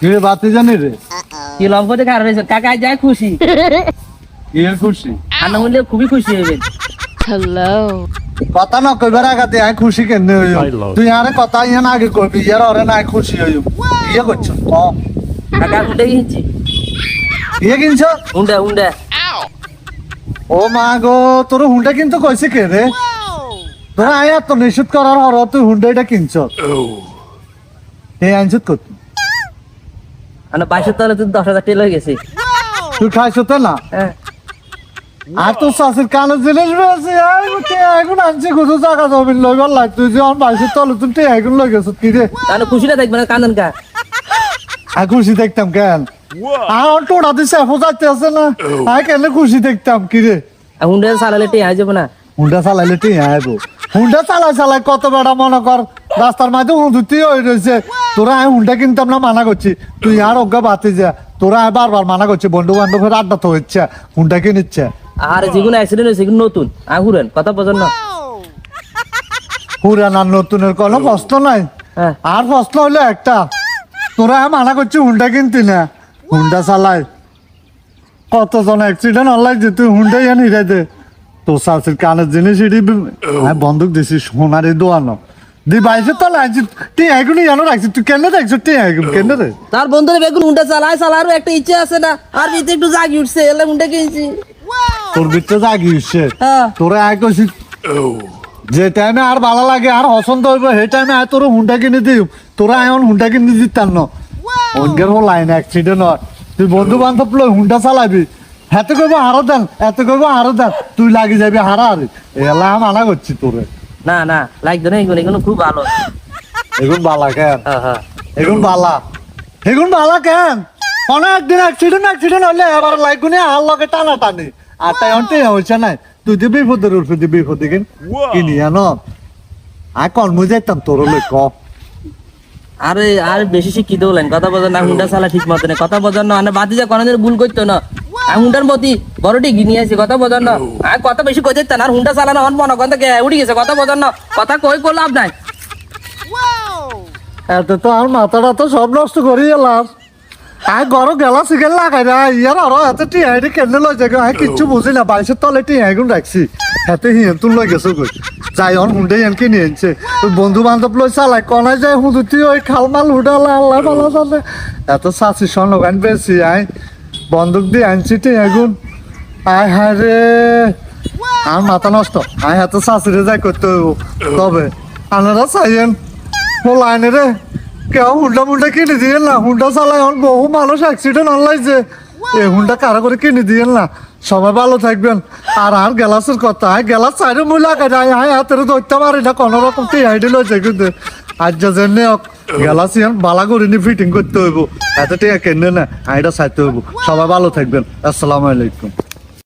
কিরে বাতি জানি রে। কি লম্ব দেখে আর রয়েছে কাকা যায় খুশি। কি এর খুশি? আন্না বললে খুবই খুশি হবেন Hello. কথা না কইবার আগাতে আই খুশি কেন হইম তুই আরে কথা ইয়ান আগে কইবি ইয়ার ওরে না খুশি হইম ইয়ে করছ? ক? কাকা উন্ডে কিনছি ইয়ে কিনছ? উন্ডা উন্ডা। ও মা গো তোর হুন্ডা কিন্তু কইছে কে রে? তোরা আয় তো নিষেধ করার হর তুই হুন্ডাটা কিনছ? এই আইনছত কত তলে তুই দশ হাজার টেল হয়ে গেছে। তুই খাইছ তো না? হ্যাঁ। আর শাশুর কানে জিনিস রয়েছে এখন আনছি কত জায়গা জমিন লইবার লাগ তুই যে আমার বাইশের তলে তুই তে এখন লই গেছ কি রে? তাহলে খুশিটা দেখবে না কান্দন কা। আর খুশি দেখতাম কেন? আর টোড়া দিছে যাইতে আছে না? আর কেন খুশি দেখতাম কি রে? আর হুন্ডা চালালে টেয়া হয়ে যাবে না। হুন্ডা চালাইলে ঠিক আইবো হুন্ডা চালাই চালাই কত বেড়া মনে কর রাস্তার মাঝে হুঁদুতি হয়ে রয়েছে। তোরা আমি হুন্ডা কিনতাম না মানা করছি। তুই আর অজ্ঞা বাতি যা। তোরা বারবার মানা করছি বন্ধু বান্ধবের আড্ডা তো হচ্ছে হুন্ডা কিনিচ্ছে। আর যেগুলো অ্যাক্সিডেন্ট হয়েছে সেগুলো নতুন। আর ঘুরেন কথা বোঝেন না। পুরানার নতুনের কোনো প্রশ্ন নাই। হ্যাঁ। আর প্রশ্ন হইল একটা তোরা মানা করছি হুন্ডা কিনতি না। হুন্ডা চালাই কতজন অ্যাক্সিডেন্ট হলাই যে তুই হুন্ডাই হিরাই দে। তোর শাশুর কানের জিনিস এটি আমি বন্দুক দিছি সোনারে দোয়ানো। দি বাইশে তো লাগছি তুই এগুলো জানো রাখছি। তুই কেন দেখছ তুই এগুলো কেন রে? তার বন্ধুরা বেগুন হুন্ডা চালায় চালারও একটা ইচ্ছে আছে না। আর ভিতরে একটু জাগি উঠছে এলে হুন্ডা কিনছি। তোর ভিতরে জাগি উঠছে? হ্যাঁ। তোরা এক কইছি। যে টাইমে আর ভালো লাগে আর পছন্দ হইব সেই টাইমে আর তোর হুন্ডা কিনে দিও তোরা এখন হুন্ডা কিনে দিতাম না। অন্যের হল লাইন অ্যাক্সিডেন্ট হয়। তুই বন্ধু বান্ধব লই হুন্ডা চালাবি। হাতে কইব আরও দেন এত কইব আরও দেন। তুই লাগি যাবি হারা আর এলা মানা করছি তোরে। না না লাইক না এগুলো এগুলো খুব ভালো। এগুন বালা কেন? হ্যাঁ হ্যাঁ। এগুন বালা। এগুন বালা কেন? অনেক একদিন অ্যাক্সিডেন্ট অ্যাক্সিডেন্ট হলে এবার লাইক গুনে আর লগে টানা টানি। আর তাই অন্তে হইছে নাই। তুই তো বিপদের উঠে দি বিপদ কিন কিনি আনো। আর কর্ম যাইতাম তোর লই ক? আরে আর বেশি শিক্ষিত হলেন। কথা বোঝেন না হুন্ডা চালা ঠিক মতো কথা বোঝেন না মানে বাতি যা কোনোদিন ভুল করতো না। আর হুন্ডার মতি বড়টি গিনি আছে কথা বোঝেন না। আর কথা বেশি কই যেতেন আর হুন্ডা চালানো হন মনে কথা কে উঠি গেছে, কথা বোঝেন না। কথা কই করলাম লাভ নাই। এত তো আর মাথাটা তো সব নষ্ট করি এলাম। আয় গরম গেলা সিগেল লাগাই না, ইয়ার আরও এত টিহাইটি কেনে লই যাগে আয় কিচ্ছু বুঝি না, বাইশের তলে টিহাই গুণ রাখছি। হাতে হিয়েন তুল লই গেছো কই? যাই অন হুন্ডে কিনে আনছে। ওই বন্ধু বান্ধব লই চালাই কনায় যায় হুঁদুতি ওই খালমাল হুডালা আল্লাহ ভালো জানে এত সাসি সন বেশি আয় বন্দুক দিয়ে আনছি টিহাই গুণ আয় হায় রে। আর মাথা নষ্ট। আয় এত সাসিরে যাই করতে হইব। তবে আনারা চাইয়েন। ও লাইনে রে। কেউ হুন্ডা মুন্ডা কিনে দিয়ে না। হুন্ডা চালায় এখন বহু মানুষ অ্যাক্সিডেন্ট অনলাইছে এই হুন্ডা কারা করে কিনে দিয়ে না। সবাই ভালো থাকবেন। আর আর গ্যালাসের কথা। আয় গ্যালাস চাইরে লাগাই যায় আয় হাতের ধরতে পারি না। কোনো রকম টিহাইডি লইছে কিন্তু। আজ জন্য জেনে গ্যালাস ইয়ান বালা করে নি ফিটিং করতে হইব। এত টিয়া কেনে না, আইডা চাইতে হইব। সবাই ভালো থাকবেন। আসসালামু আলাইকুম।